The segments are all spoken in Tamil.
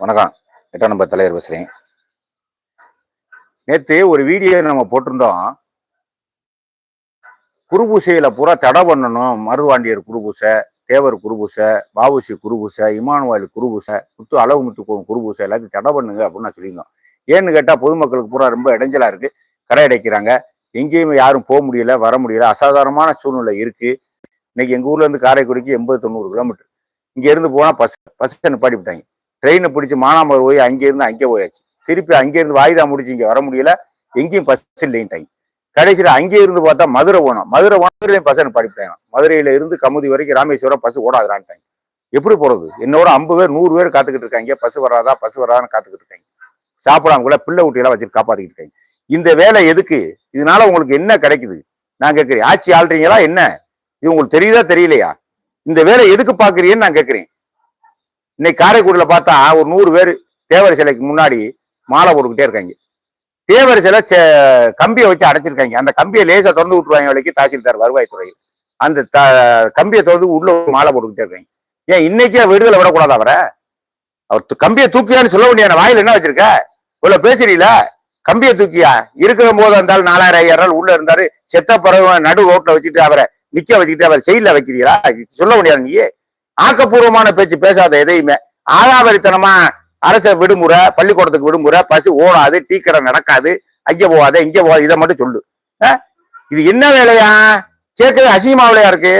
வணக்கம். எட்டாம் நம்பர் தலைவர் பேசுறேன். நேற்று ஒரு வீடியோ நம்ம போட்டிருந்தோம். குருபூசையில பூரா தடை பண்ணணும். மருதுவாண்டியர் குருபூசை தேவர் குருபூசை பாவுசி குருபூசை இமானுவாயில் குருபூசை முத்து அளவு முத்து குருபூசை எல்லாத்தையும் தடை பண்ணுங்க அப்படின்னு நான் சொல்லியிருந்தோம். ஏன்னு கேட்டால் பொதுமக்களுக்கு பூரா ரொம்ப இடைஞ்சலா இருக்கு. கடை அடைக்கிறாங்க. எங்கேயுமே யாரும் போக முடியல வர முடியல. அசாதாரணமான சூழ்நிலை இருக்கு. இன்னைக்கு எங்கள் ஊர்ல இருந்து காரைக்குடிக்கு எண்பது தொண்ணூறு கிலோமீட்டர். இங்கே இருந்து போனால் பஸ் பஸ் நிப்பாட்டி விட்டாங்க ட்ரெயினை பிடிச்சி மானாமர் போய் அங்கேருந்து அங்கே போயாச்சு. திருப்பி அங்கேருந்து வாய்தா முடிச்சு இங்கே வர முடியல. எங்கேயும் பஸ் இல்லைன்ட்டாங்க கடைசியில் அங்கே இருந்து பார்த்தா மதுரை போனோம். மதுரை போனதுலேயும் பஸ் படிப்பாங்க. மதுரையில இருந்து கமுதி வரைக்கும் ராமேஸ்வரம் பஸ் ஓடாதுறான்ட்டாங்க எப்படி போறது? என்னோட ஐம்பது பேர் நூறு பேர் காத்துக்கிட்டு இருக்காங்க. பஸ் வராதா? பஸ் வராதான்னு காத்துக்கிட்டு இருக்காங்க. சாப்பிடாம கூட பிள்ளை ஊட்டியெல்லாம் வச்சுட்டு காப்பாத்திக்கிட்டு இருக்காங்க. இந்த வேலை எதுக்கு? இதனால உங்களுக்கு என்ன கிடைக்குது? நான் கேட்கிறேன். ஆட்சி ஆள்றீங்களா? என்ன? இது உங்களுக்கு தெரியுதா? தெரியலையா? இந்த வேலை எதுக்கு பாக்குறீங்கன்னு நான் கேட்கிறேன். இன்னைக்கு காரைக்குடியில் பார்த்தா ஒரு நூறு பேர் தேவர் சிலைக்கு முன்னாடி மாலை போட்டுக்கிட்டே இருக்காங்க. தேவர் சிலை கம்பியை வச்சு அடைச்சிருக்காங்க. அந்த கம்பியை லேசாக திறந்து விட்டுருவாங்க வரைக்கு தாசில்தார் வருவாய்த்துறையில். அந்த த- கம்பியை திறந்து உள்ள மாலை போட்டுக்கிட்டே இருக்காங்க. ஏன் இன்னைக்கே விடுதலை விடக்கூடாது அவரை? அவர் கம்பியை தூக்கியான்னு சொல்ல வேண்டிய வாயில் என்ன வச்சிருக்க? இவ்வளோ பேசுறீல? கம்பியை தூக்கியா? இருக்கிற போது இருந்தாலும் நாலாயிரம் ஐயாயிரம் நாள் உள்ள இருந்தாரு. செத்த பறவை நடு ஓட்டில் வச்சுட்டு அவரை நிக்க வச்சுக்கிட்டு அவர் செயலில் வைக்கிறீங்களா? சொல்ல முடியாது நீ ஆக்கப்பூர்வமான பேச்சு பேசாத எதையுமே. ஆதாபரித்தனமா அரச விடுமுறை பள்ளிக்கூடத்துக்கு விடுமுறை பஸ் ஓடாது டீ கடை நடக்காது அங்கே போகாத இங்க போகாது இதை மட்டும் சொல்லு. இது என்ன வேலையா? கேட்கவே அசிமாவிலையா இருக்கு?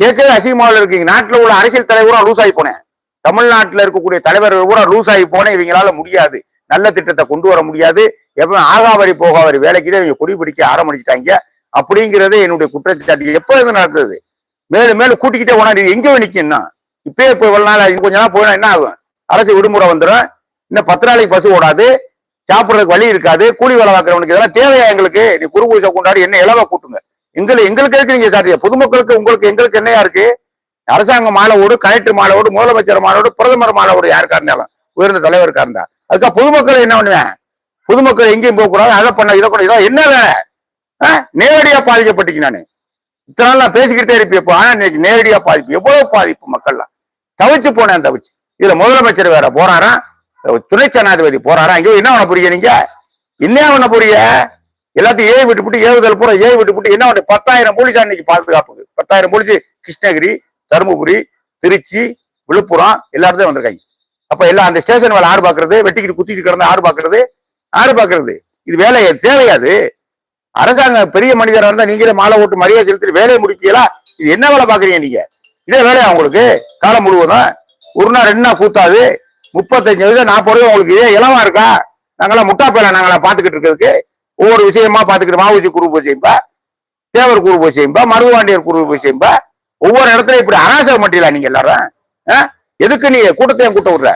கேட்கவே அசிங்கமாவில இருக்கு. நாட்டில் உள்ள அரசியல் தலைவரும் லூஸ் ஆகி போனேன். தமிழ்நாட்டில் இருக்கக்கூடிய தலைவர்கள் கூட லூஸ் ஆகி போனேன். இவங்களால முடியாது. நல்ல திட்டத்தை கொண்டு வர முடியாது. எப்பவும் ஆகாவரி போகாவரி வேலைக்கு தான் இவங்க குடி பிடிக்க ஆரம்பிச்சிட்டாங்க. அப்படிங்கிறது என்னுடைய குற்றச்சாட்டு. எப்போ இருந்து நடக்குது மேலும் மேலும் கூட்டிக்கிட்டே போனா இது எங்க போய் இப்பயே இப்போ இவ்வளவு நாள் ஆகி கொஞ்ச நாள் போயினா என்ன ஆகும்? அரசு விடுமுறை வந்துடும். இன்னும் பத்து நாளைக்கு பஸ் ஓடாது. சாப்பிட்றதுக்கு வழி இருக்காது. கூலி வேலை பார்க்கறவனுக்கு இதெல்லாம் தேவையா எங்களுக்கு? நீ குரு பூஜை கொண்டாடி என்ன இலவ கூட்டுங்க. எங்களுக்கு எங்களுக்கு இருக்கு நீங்க சாட்டிய பொதுமக்களுக்கு உங்களுக்கு எங்களுக்கு என்னையா இருக்கு? அரசாங்க மாலவோடு கலெக்டர் மாலவோடு முதலமைச்சர் மாலவோடு பிரதமர் மாலவோடு யாருக்கா இருந்தாலும் உயர்ந்த தலைவருக்கா இருந்தா. அதுக்காக பொதுமக்கள் என்ன பண்ணுவேன் பொதுமக்கள் எங்கேயும் போக கூடாது அதை பண்ண இதை பண்ண இதான் என்ன வேலை? ஆ? நேரடியா பாதிக்கப்பட்டீங்க நானு. இத்தனை நாள் நான் பேசிக்கிட்டே இருப்பேன் ஆனா இன்னைக்கு நேரடியா பாதிப்பு எவ்வளவு பாதிப்பு மக்கள்லாம்? தவிச்சு போனேன் தவிச்சு. இதுல முதலமைச்சர் வேற போறாரா துணை ஜனாதிபதி போறாரா ஐயோ என்ன பண்ண புரிய நீங்க? என்ன பண்ண புரிய எல்லாத்தையும் ஏவி விட்டு போட்டு ஏவுதல் பூரா ஏவி விட்டு போட்டு என்ன பண்ண பத்தாயிரம் போலீஸ் இன்னைக்கு பாதுகாப்புக்கு பத்தாயிரம் போலீஸ் கிருஷ்ணகிரி தருமபுரி திருச்சி விழுப்புரம் எல்லாத்தையும் வந்திருக்காங்க. அப்ப எல்லாம் அந்த ஸ்டேஷன் வேலை ஆறு பாக்குறது வெட்டிக்கிட்டு குத்திட்டு கிடந்து ஆறு பாக்குறது ஆறு பாக்குறது. இது வேலை தேவையாது. அரசாங்கம் பெரிய மனிதராக இருந்தால் நீங்களே மாலை ஓட்டு மரியாதை செலுத்தி வேலையை முடிப்பீங்களா? இது என்ன வேலை பாக்குறீங்க நீங்க? இதே வேலையா உங்களுக்கு? காலம் முழுவதும்? ஒரு நாள் ரெண்டு நாள் கூத்தாது. முப்பத்தஞ்சு வயசு நாற்பது ரூபா உங்களுக்கு இதே இளவா இருக்கா? நாங்களாம் முட்டா பேல நாங்களாம் பாத்துக்கிட்டு இருக்கிறதுக்கு ஒவ்வொரு விஷயமா பாத்துக்கிட்டு மாவுச்சி குரு பூஜையும்பா தேவர் குரு பூஜையும்பா மருதுவாண்டியர் குரு பூஜையும்பா ஒவ்வொரு இடத்துல இப்படி அராசகம் பண்ணிடலாம் நீங்க எல்லாரும் ஆ? எதுக்கு நீ கூட்டத்தையும் கூட்ட விடுற?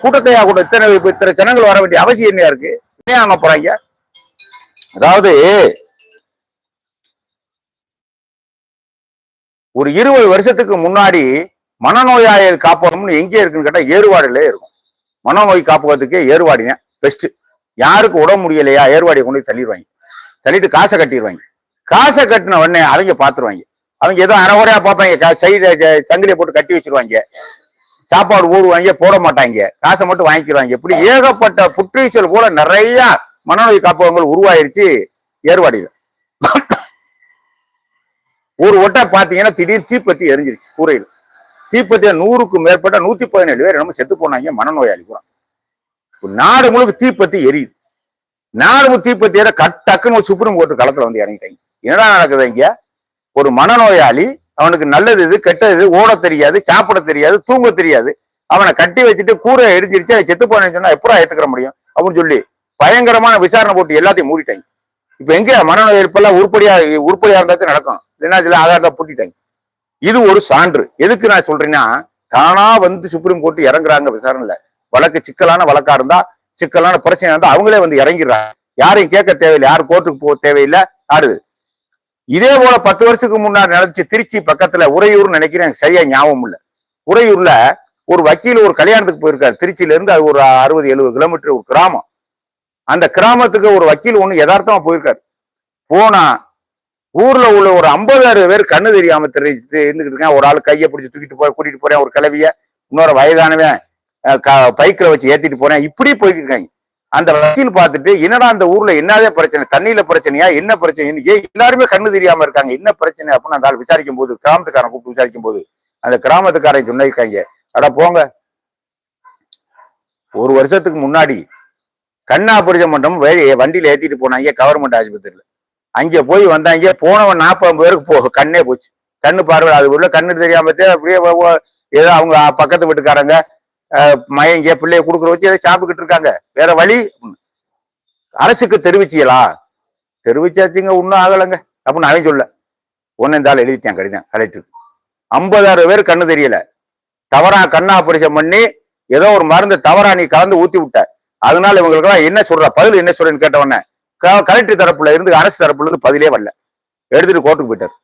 கூட்டத்தையா கூட இத்தனை இத்தனை ஜனங்கள் வர வேண்டிய அவசியம் என்ன இருக்கு? ஏன் அங்க போறாங்க? அதாவது ஒரு இருபது வருஷத்துக்கு முன்னாடி மனநோயாளிகள் காப்பகம்னு எங்கே இருக்குன்னு கேட்டால் ஏறுவாடிலே இருக்கும். மனநோய் காப்பகத்துக்கே ஏறுவாடிங்க. பெஸ்ட்டு யாருக்கு உடம்பு முடியலையா ஏறுவாடியை கொண்டு தள்ளிடுவாங்க. தள்ளிட்டு காசை கட்டிடுவாங்க. காசை கட்டின உடனே அவங்க பார்த்துருவாங்க அவங்க ஏதோ அரைகுறையா பார்ப்பாங்க. சைடு சங்கிலியை போட்டு கட்டி வச்சிருவாங்க. சாப்பாடு ஓடுவாங்க போட மாட்டாங்க. காசை மட்டும் வாங்கிக்கிறாங்க இப்படி ஏகப்பட்ட புற்றீச்சல் கூட நிறைய மனநோய் காப்பகங்கள் உருவாயிருச்சு ஏறுவாடியில். ஒரு ஒட்டை பாத்தீங்கன்னா திடீர் தீப்பத்தி எரிஞ்சிருச்சு கூரையில். தீப்பத்திய நூறுக்கு மேற்பட்ட நூத்தி பதினேழு பேர் நம்ம செத்து போனாங்க மனநோயாளி பூரா. நாடு முழுக்க தீப்பத்தி எரியுது. நாடு தீப்பத்தி எற கட் டக்குன்னு சுப்ரீம் கோர்ட் களத்துல வந்து இறங்கிட்டாங்க. என்னடா நடக்குது இங்க? ஒரு மனநோயாளி அவனுக்கு நல்லது இது கெட்டது இது ஓட தெரியாது சாப்பிட தெரியாது தூங்க தெரியாது. அவனை கட்டி வச்சுட்டு கூரை எரிஞ்சிருச்சு அதை செத்து போனேன்னு சொன்னா எப்படா ஏத்துக்கிற முடியும்? அப்படின்னு சொல்லி பயங்கரமான விசாரணை போட்டு எல்லாத்தையும் மூடிட்டாங்க. இப்ப எங்க மனநோய் இருப்பெல்லாம் உருப்படியா உருப்படியா இருந்தா நடக்கும்? இல்லைன்னா ஆதார் ஆதாரத்தை பூட்டிட்டாங்க. இது ஒரு சான்று. எதுக்கு நான் சொல்றேன்னா தானா வந்து சுப்ரீம் கோர்ட் இறங்குறாங்க விசாரணையில. வழக்கு சிக்கலான வழக்கா இருந்தா சிக்கலான பிரச்சனை இருந்தா அவங்களே வந்து இறங்கிடுறாங்க. யாரையும் கேட்க தேவையில்லை. யாரும் கோர்ட்டுக்கு போக தேவையில்லை. ஆடுது. இதே போல பத்து வருஷத்துக்கு முன்னாடி நடந்துச்சு திருச்சி பக்கத்துல உறையூர்னு நினைக்கிறேன். எனக்கு சரியா ஞாபகம் இல்ல. உறையூர்ல ஒரு வக்கீல் ஒரு கல்யாணத்துக்கு போயிருக்காரு. திருச்சியில இருந்து அது ஒரு அறுபது எழுபது கிலோமீட்டர் ஒரு கிராமம். அந்த கிராமத்துக்கு ஒரு வக்கீல் ஒண்ணு யதார்த்தமா போயிருக்காரு. போனா ஊர்ல உள்ள ஒரு ஐம்பது அறுபது பேர் கண்ணு தெரியாம தெரிஞ்சு இருந்துகிட்டு இருக்கேன். ஒரு ஆள் கையை பிடிச்சி தூக்கிட்டு போய் கூட்டிட்டு போறேன். ஒரு கிளவிய இன்னொரு வயதானவன் பைக்கில் வச்சு ஏத்திட்டு போறேன். இப்படி இருக்காங்க அந்த வக்கீல் பார்த்துட்டு என்னடா அந்த ஊர்ல என்னதே பிரச்சனை தண்ணியில பிரச்சனையா என்ன பிரச்சனை ஏன் எல்லாருமே கண்ணு தெரியாம இருக்காங்க. என்ன பிரச்சனை அப்படின்னு அந்த ஆள் விசாரிக்கும் போது கிராமத்துக்காரன் கூப்பிட்டு விசாரிக்கும் போது அந்த கிராமத்துக்காரன் சொன்னிருக்காங்க அட போங்க. ஒரு வருஷத்துக்கு முன்னாடி கண் ஆபரேஷன் பண்றோம் வண்டியில ஏத்திட்டு போனாங்க கவர்மெண்ட் ஆஸ்பத்திரியில. அங்கே போய் வந்தாங்க போனவன் நாற்பது பேருக்கு போ கண்ணே போச்சு. கண்ணு பார்வை அது உள்ள கண்ணு தெரியாம அப்படியே ஏதோ அவங்க பக்கத்து வீட்டுக்காரங்க மயங்க பிள்ளைய கொடுக்குற வச்சு ஏதோ சாப்பிட்டுக்கிட்டு இருக்காங்க. வேற வழி? அரசுக்கு தெரிவிச்சியலா? தெரிவிச்சாச்சுங்க ஒன்றும் ஆகலைங்க. அப்படின்னு அவன் சொல்ல. ஒன்னு இந்த ஆள் எழுதிட்டேன் கடிதம் கலெக்டர் ஐம்பதாயிரம் பேர் கண்ணு தெரியல. தவறா கண்ணா ஆபரேஷன் பண்ணி ஏதோ ஒரு மருந்து தவறா நீ கலந்து ஊத்தி விட்ட. அதனால இவங்களுக்கெல்லாம் என்ன சொல்ற? பதில் என்ன சொல்றேன்னு கேட்ட உடனே கலெக்டர் தரப்புல இருந்து அரசு தரப்புல இருந்து பதிலே வரல. எடுத்துட்டு கோர்ட்டுக்கு போயிட்டார்.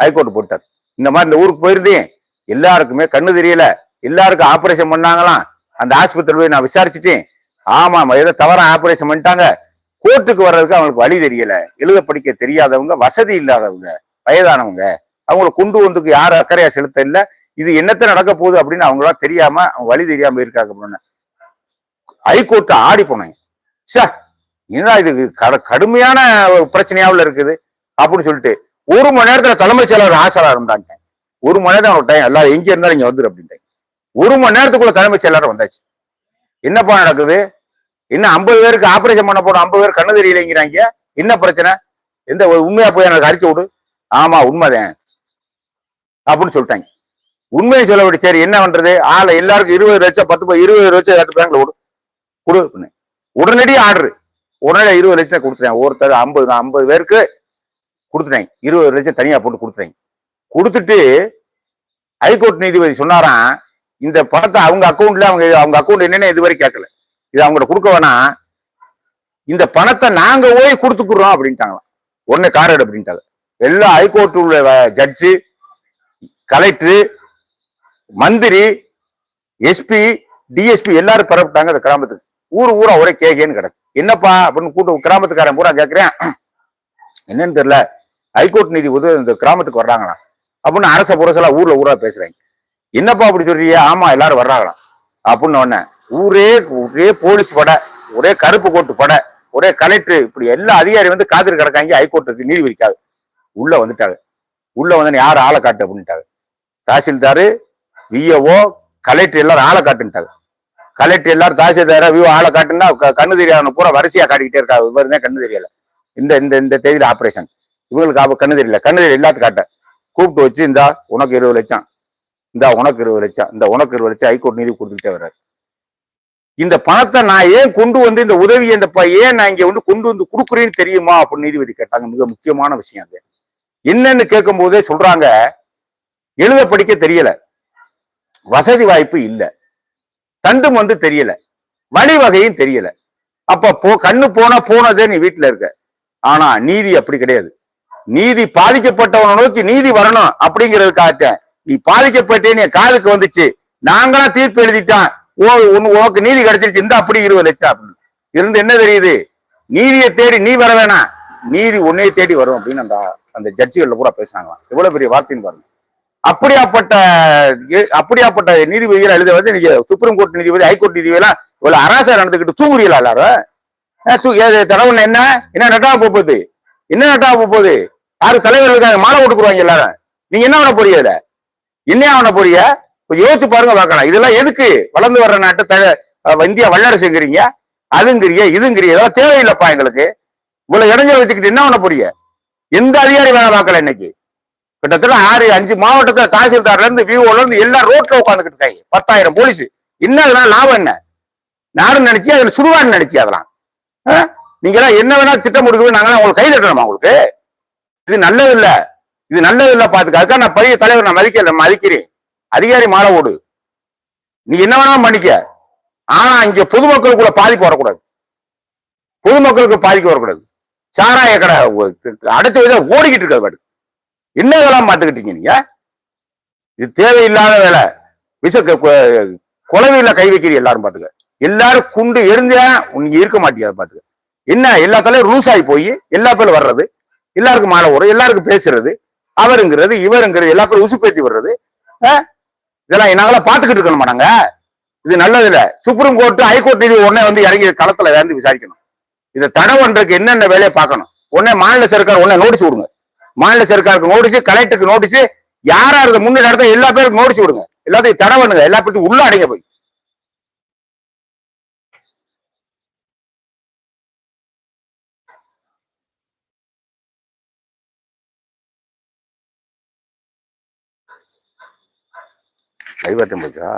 ஹைகோர்ட் போட்டார். இந்த மாதிரி இந்த ஊருக்கு போயிருந்தேன் எல்லாருக்குமே கண்ணு தெரியல. எல்லாருக்கும் ஆபரேஷன் பண்ணாங்களாம். அந்த ஆஸ்பத்திரி போய் நான் விசாரிச்சுட்டேன். ஆமா ஏதோ தவறா ஆபரேஷன் பண்ணிட்டாங்க. கோர்ட்டுக்கு வர்றதுக்கு அவங்களுக்கு வழி தெரியல. எழுத படிக்க தெரியாதவங்க வசதி இல்லாதவங்க வயதானவங்க அவங்கள கொண்டு வந்துக்கு யாரும் அக்கறையா செலுத்த இல்லை. இது என்னத்த நடக்க போகுது அப்படின்னு அவங்களா தெரியாம அவங்க வழி தெரியாம இருக்காங்க அப்படின்னு. ஹைகோர்ட் ஆடி போனேன் சார் என்னடா இது? கட- கடுமையான பிரச்சனையாவில் இருக்குது அப்படின்னு சொல்லிட்டு ஒரு மணி நேரத்தில் தலைமைச் செயலாளர் ஆசரா இருந்தாங்க ஒரு மணி நேரம் ஒரு டைம் எல்லாரும் எங்கே இருந்தாலும் இங்கே வந்துரு அப்படின்ட்டாங்க. ஒரு மணி நேரத்துக்குள்ள தலைமைச் செயலாளர் வந்தாச்சு. என்னப்பா நடக்குது? இன்னும் ஐம்பது பேருக்கு ஆப்ரேஷன் பண்ண போறோம் ஐம்பது பேர் கண்ணு தெரியலைங்கிறாங்க. என்ன பிரச்சனை? எந்த ஒரு உண்மையா போய் எனக்கு அடிச்சு விடு ஆமா உண்மைதான். அப்படின்னு சொல்லிட்டாங்க. உண்மையை சொல்ல விட்டு சரி என்ன பண்றது? ஆளை எல்லாருக்கும் இருபது லட்சம் பத்து இருபது லட்சம் எடுத்து பேங்க்ல விடு கொடு உடனடி ஆர்டர் உடனே இருபது லட்சம் கொடுத்துட்டேன். ஒருத்தர் ஐம்பது ஐம்பது பேருக்கு கொடுத்துட்டேன். இருபது லட்சம் தனியாக போட்டு கொடுத்துட்டேன். கொடுத்துட்டு ஹைகோர்ட் நீதிபதி சொன்னாராம் இந்த பணத்தை அவங்க அக்கௌண்ட்ல அவங்க அவங்க அக்கௌண்ட் என்னென்ன இதுவரை கேட்கல. இது அவங்கள்ட்ட கொடுக்க வேணாம். இந்த பணத்தை நாங்க போய் கொடுத்துக்குறோம் அப்படின்ட்டாங்களாம். உடனே காரடு அப்படின்ட்டாங்க. எல்லா ஹைகோர்ட் உள்ள ஜட்ஜு கலெக்டர் மந்திரி எஸ்பி டிஎஸ்பி எல்லாரும் பெறப்பட்டாங்க அந்த கிராமத்துக்கு. ஊர் ஊரா ஒரே கேகேன்னு கிடக்கு. என்னப்பா அப்படின்னு கூட்டு கிராமத்துக்காரன் பூரா கேட்கிறேன் என்னன்னு தெரியல. ஹைகோர்ட் நீதி உதவி இந்த கிராமத்துக்கு வர்றாங்களாம். அப்படின்னு அரச புரசெல்லாம் ஊர்ல ஊரா பேசுறாங்க. என்னப்பா அப்படி சொல்றியா ஆமா எல்லாரும் வர்றாங்களாம். அப்படின்னு உடனே ஊரே ஒரே போலீஸ் படை ஒரே கருப்பு கோட்டு படை ஒரே கலெக்டர் இப்படி எல்லா அதிகாரி வந்து காத்திரு கிடக்காங்க. ஹைகோர்ட்டுக்கு நீதிபதிக்காது உள்ள வந்துட்டாங்க. உள்ள வந்து யார் ஆளை காட்டு அப்படின்ட்டாங்க. தாசில்தாரு விஏஓ கலெக்டர் எல்லாரும் ஆளை காட்டுன்ட்டாங்க. கலெக்டர் எல்லாரும் தாசில்தார வியூ ஆளை காட்டுன்னா கண்ணு தெரியாத பூரா வரிசையா காட்டிக்கிட்டே இருக்கா இவர் கண்ணு தெரியல. இந்த இந்த இந்த தேதியில ஆபரேஷன் இவங்களுக்கு அப்ப கண்ணு தெரியல. கண்ணு தெரியல எல்லாத்துக்கும் காட்ட. கூப்பிட்டு வச்சு இந்தா உனக்கு இருபது லட்சம். இந்தா உனக்கு இருபது லட்சம். இந்த உனக்கு இருபது லட்சம். ஹைகோர்ட் நீதி கொடுத்துக்கிட்டே வர்றாரு. இந்த பணத்தை நான் ஏன் கொண்டு வந்து இந்த உதவி இந்த ஏன் நான் இங்க வந்து கொண்டு வந்து கொடுக்குறேன்னு தெரியுமா? அப்படின்னு நீதிபதி கேட்டாங்க. மிக முக்கியமான விஷயம் அது. என்னன்னு கேட்கும் போதே சொல்றாங்க. எழுத படிக்க தெரியல. வசதி வாய்ப்பு இல்லை. கண்டும் வந்து தெரியல. வழிவகையும் தெரியல. அப்ப போ கண்ணு போனா போனதே நீ வீட்டுல இருக்க. ஆனா நீதி அப்படி கிடையாது. நீதி பாதிக்கப்பட்டவனை நோக்கி நீதி வரணும் அப்படிங்கிறதுக்காகத்தான் நீ பாதிக்கப்பட்டேன்னு என் காதுக்கு வந்துச்சு. நாங்களா தீர்ப்பு எழுதிட்டான் ஓ உனக்கு நீதி கிடைச்சிருச்சு. இந்த அப்படி இருபது லட்சம் அப்படின்னு. இருந்து என்ன தெரியுது? நீதியை தேடி நீ வர வேணாம். நீதி உன்னைய தேடி வரும் அப்படின்னு அந்த அந்த ஜட்ஜிகள்ல கூட பேசுனாங்களாம். எவ்வளவு பெரிய வார்த்தைன்னு பாருங்க. அப்படியாப்பட்ட அப்படியாப்பட்ட நீதிபதிகள் எழுத வந்து நீங்க சுப்ரீம் கோர்ட் நீதிபதி ஹைகோர்ட் நீதிபதி எல்லாம் இவ்வளவு அராசா நடந்துக்கிட்டு தூங்குறீங்களா எல்லாரும்? அஹ் ஏது தடவை என்ன? என்ன நட்டாக போகுது? என்ன நட்டாக போகுது? யாரு தலைவர்களுக்காக மாலை கொடுக்குறாங்க எல்லாரும்? நீங்க என்ன பண்ண போறீங்க இதுல? என்ன ஆன போறீங்க? யோசிச்சு பாருங்க பார்க்கலாம். இதெல்லாம் எதுக்கு வளர்ந்து வர்ற நாட்டை இந்தியா வல்லரசுங்கிறீங்க? அதுங்கிறீங்க இதுங்கிறீங்க. இதெல்லாம் தேவையில்லைப்பா எங்களுக்கு. இவ்வளவு இடைஞ்சல் வச்சுக்கிட்டு என்ன பண்ண போறீங்க? எந்த அதிகாரி வேலை பார்க்கல இன்னைக்கு? கிட்டத்தட்ட ஆறு அஞ்சு மாவட்டத்துல தாசில்தார்ல இருந்து விஓல இருந்து எல்லாம் ரோட்ல உட்காந்துக்கிட்டு இருக்காங்க. பத்தாயிரம் போலீஸ் என்ன அதெல்லாம் லாபம் என்ன? நானும் நினைச்சு அதுல சுடுவான்னு நினைச்சு அதெல்லாம். ஆ? நீங்க எல்லாம் என்ன வேணா திட்டம் முடிக்கணும் நாங்களாம் உங்களுக்கு கை தட்டணுமா உங்களுக்கு? இது நல்லது இல்ல இது நல்லது இல்ல பாத்துக்க. அதுக்காக நான் பெரிய தலைவர் நான் மதிக்கல மதிக்கிறேன். அதிகாரி மாலை ஓடு. நீ என்ன வேணாலும் பண்ணிக்க. ஆனா இங்க பொதுமக்களுக்குள்ள பாதிப்பு வரக்கூடாது. பொதுமக்களுக்கு பாதிப்பு வரக்கூடாது. சாராய கடை அடைச்சு வச்சா ஓடிக்கிட்டு இருக்காது பாட்டு என்ன இதெல்லாம் பார்த்துக்கிட்டீங்க நீங்க? இது தேவையில்லாத வேலை. விச குலவையில் கை வைக்கிறீங்க எல்லாரும் பார்த்துக்க. எல்லாரும் குண்டு எரிஞ்சா நீங்க இருக்க மாட்டீங்க பார்த்துக்க. என்ன எல்லா ரூஸ் ஆகி போய் எல்லா பேரும் வர்றது எல்லாருக்கும் மாலை வரும் எல்லாருக்கும் பேசுறது அவருங்கிறது இவருங்கிறது எல்லா பேரும் உசுப்பேத்தி வர்றது ஆ? இதெல்லாம் நாங்களாம் பாத்துக்கிட்டு இருக்கணும் நாங்க? இது நல்லது இல்ல சுப்ரீம் கோர்ட் ஹைகோர்ட் நீதி உடனே வந்து இறங்கி களத்துல வந்து விசாரிக்கணும். இதை தடை பண்றதுக்கு என்னென்ன வேலையை பார்க்கணும்? உடனே மாநில சர்க்கார் உடனே நோட்டீஸ் விடுங்க மாநில சர்க்காருக்கு நோட்டீஸ் கலெக்டருக்கு நோட்டீஸ் யாரா இருந்த முன்னே நடத்த எல்லா பேருக்கும் நோட்டீஸ் விடுங்க. எல்லாத்தையும் தடை பண்ணுங்க. எல்லா பேருக்கும் உள்ள அடைங்க போய். கைவட்டம் போச்சா?